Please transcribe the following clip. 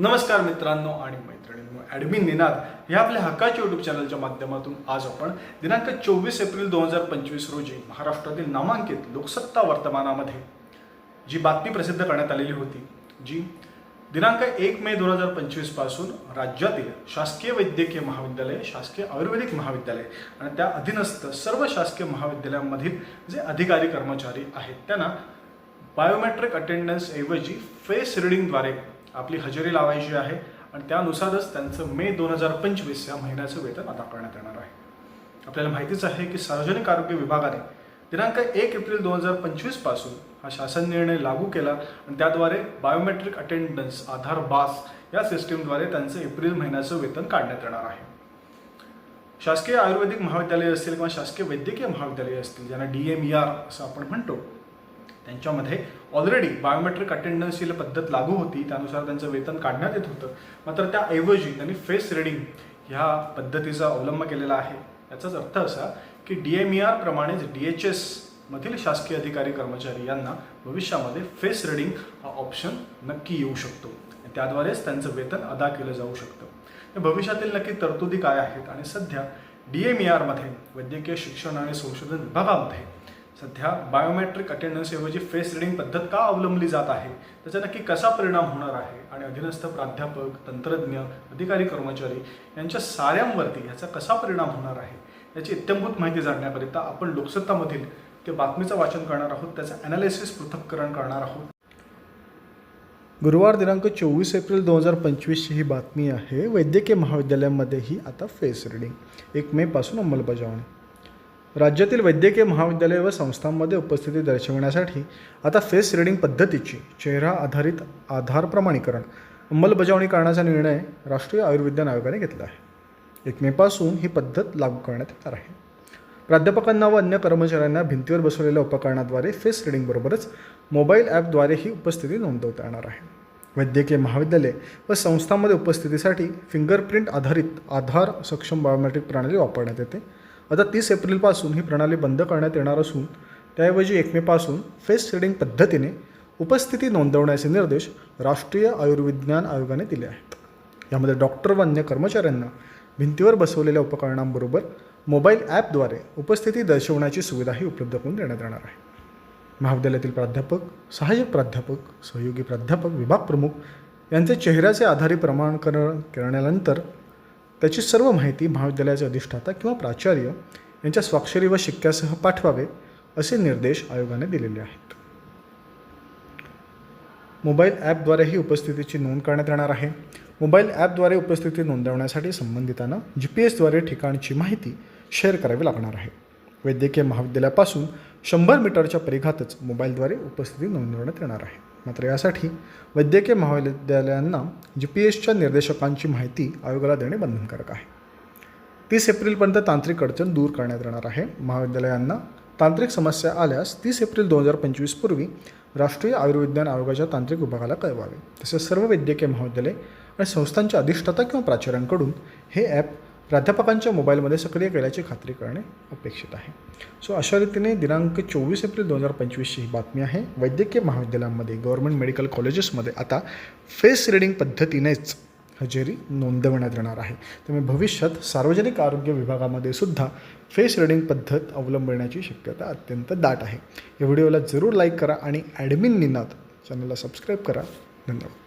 नमस्कार मित्रांनो आणि मैत्रिणींनो ॲडमिन निनाद हे आपल्या हक्काच्या यूट्यूब चॅनलच्या माध्यमातून आज आपण दिनांक चोवीस एप्रिल दोन हजार पंचवीस रोजी महाराष्ट्रातील नामांकित लोकसत्ता वर्तमानामध्ये जी बातमी प्रसिद्ध करण्यात आलेली होती जी दिनांक एक मे दोन हजार पंचवीसपासून राज्यातील शासकीय वैद्यकीय महाविद्यालय शासकीय आयुर्वेदिक महाविद्यालय आणि त्या अधीनस्थ सर्व शासकीय महाविद्यालयांमधील जे अधिकारी कर्मचारी आहेत त्यांना बायोमेट्रिक अटेंडन्स ऐवजी फेस रिडिंगद्वारे आपली हजेरी लावायची आहे आणि त्यानुसारच त्यांचं मे दोन हजार पंचवीस या महिन्याचं वेतन अदा करण्यात येणार आहे. आपल्याला माहितीच आहे की सार्वजनिक आरोग्य विभागाने दिनांक एक एप्रिल दोन हजार पंचवीसपासून हा शासन निर्णय लागू केला आणि त्याद्वारे बायोमेट्रिक अटेंडन्स आधार बास या सिस्टीमद्वारे त्यांचं एप्रिल महिन्याचं वेतन काढण्यात येणार आहे. शासकीय आयुर्वेदिक महाविद्यालय असतील किंवा शासकीय वैद्यकीय महाविद्यालय असतील ज्यांना डी एम ई आर असं आपण म्हणतो त्यांच्यामध्ये ऑलरेडी बायोमेट्रिक अटेंडन्सची पद्धत लागू होती. त्यानुसार त्यांचं वेतन काढण्यात येत होतं. मात्र त्याऐवजी त्यांनी फेस रिडिंग ह्या पद्धतीचा अवलंब केलेला आहे. याचाच अर्थ असा की डी एम ई आर प्रमाणेच डी एच एस मधील शासकीय अधिकारी कर्मचारी यांना भविष्यामध्ये फेस रिडिंग हा ऑप्शन नक्की येऊ शकतो. आणि त्याद्वारेच त्यांचं वेतन अदा केलं जाऊ शकतं. भविष्यातील नक्की तरतुदी काय आहेत? आणि सध्या डी एम ई आरमध्ये वैद्यकीय शिक्षण आणि संशोधन विभागामध्ये सध्या बायोमेट्रिक अटेंडन्सऐवजी फेस रिडिंग पद्धत का अवलंबली जात आहे? त्याचा नक्की कसा परिणाम होणार आहे? आणि अधीनस्थ प्राध्यापक तंत्रज्ञ अधिकारी कर्मचारी यांच्या साऱ्यांवरती ह्याचा कसा परिणाम होणार आहे? याची इत्यंभूत माहिती जाणण्याकरिता आपण लोकसत्तामधील ते बातमीचं वाचन करणार आहोत. त्याचं ॲनालिसिस पृथक्करण करणार आहोत. गुरुवार दिनांक चोवीस एप्रिल दोन हजार पंचवीसची ही बातमी आहे. वैद्यकीय महाविद्यालयांमध्येही आता फेस रिडिंग एक मेपासून अंमलबजावणी. राज्यातील वैद्यकीय महाविद्यालय व संस्थांमध्ये उपस्थिती दर्शवण्यासाठी आता फेस रिडिंग पद्धतीची चेहरा आधारित आधार प्रमाणीकरण अंमलबजावणी करण्याचा निर्णय राष्ट्रीय आयुर्विज्ञान आयोगाने घेतला आहे. एक मेपासून ही पद्धत लागू करण्यात येणार आहे. प्राध्यापकांना व अन्य कर्मचाऱ्यांना भिंतीवर बसवलेल्या उपकरणाद्वारे फेस रिडिंगबरोबरच मोबाईल ॲपद्वारे ही उपस्थिती नोंदवता येणार आहे. वैद्यकीय महाविद्यालय व संस्थांमध्ये उपस्थितीसाठी फिंगरप्रिंट आधारित आधार सक्षम बायोमेट्रिक प्रणाली वापरण्यात येते. आता तीस एप्रिलपासून ही प्रणाली बंद करण्यात येणार असून त्याऐवजी एक मेपासून फेस सीडिंग पद्धतीने उपस्थिती नोंदवण्याचे निर्देश राष्ट्रीय आयुर्विज्ञान आयोगाने दिले आहेत. यामध्ये डॉक्टर व अन्य कर्मचाऱ्यांना भिंतीवर बसवलेल्या उपकरणांबरोबर मोबाईल ॲपद्वारे उपस्थिती दर्शवण्याची सुविधाही उपलब्ध करून देण्यात येणार आहे. महाविद्यालयातील प्राध्यापक सहाय्यक प्राध्यापक सहयोगी प्राध्यापक विभाग प्रमुख यांचे चेहऱ्याचे आधारे प्रमाणकरण करण्यानंतर त्याची सर्व माहिती महाविद्यालयाचे अधिष्ठाता किंवा प्राचार्य यांच्या स्वाक्षरी व शिक्क्यासह पाठवावे असे निर्देश आयोगाने दिलेले आहेत. मोबाईल ॲपद्वारेही उपस्थितीची नोंद करण्यात येणार आहे. मोबाईल ॲपद्वारे उपस्थिती नोंदवण्यासाठी संबंधितांना जी पी एसद्वारे ठिकाणची माहिती शेअर करावी लागणार आहे. वैद्यकीय महाविद्यालयापासून शंभर मीटरच्या परिघातच मोबाईलद्वारे उपस्थिती नोंदवण्यात येणार आहे. मात्र यासाठी वैद्यकीय महाविद्यालयांना जी पी एसच्या निर्देशकांची माहिती आयोगाला देणे बंधनकारक आहे. तीस एप्रिलपर्यंत तांत्रिक अडचण दूर करण्यात येणार आहे. महाविद्यालयांना तांत्रिक समस्या आल्यास तीस एप्रिल दोन हजार पंचवीसपूर्वी राष्ट्रीय आयुर्विज्ञान आयोगाच्या तांत्रिक विभागाला कळवावे. तसेच सर्व वैद्यकीय महाविद्यालय आणि संस्थांच्या अधिष्ठाता किंवा प्राचार्यांकडून हे ॲप प्राध्यापकांच्या मोबाईलमध्ये सक्रिय केल्याची खात्री करणे अपेक्षित आहे. सो अशा रीतीने दिनांक चोवीस एप्रिल दोन हजार पंचवीसची ही बातमी आहे. वैद्यकीय महाविद्यालयांमध्ये गव्हर्नमेंट मेडिकल कॉलेजेसमध्ये आता फेस रिडिंग पद्धतीनेच हजेरी नोंदवण्यात येणार आहे. त्यामुळे भविष्यात सार्वजनिक आरोग्य विभागामध्ये सुद्धा फेस रिडिंग पद्धत अवलंबण्याची शक्यता अत्यंत दाट आहे. या व्हिडिओला जरूर लाईक करा आणि ॲडमिन निनाद चॅनलला सबस्क्राईब करा. धन्यवाद.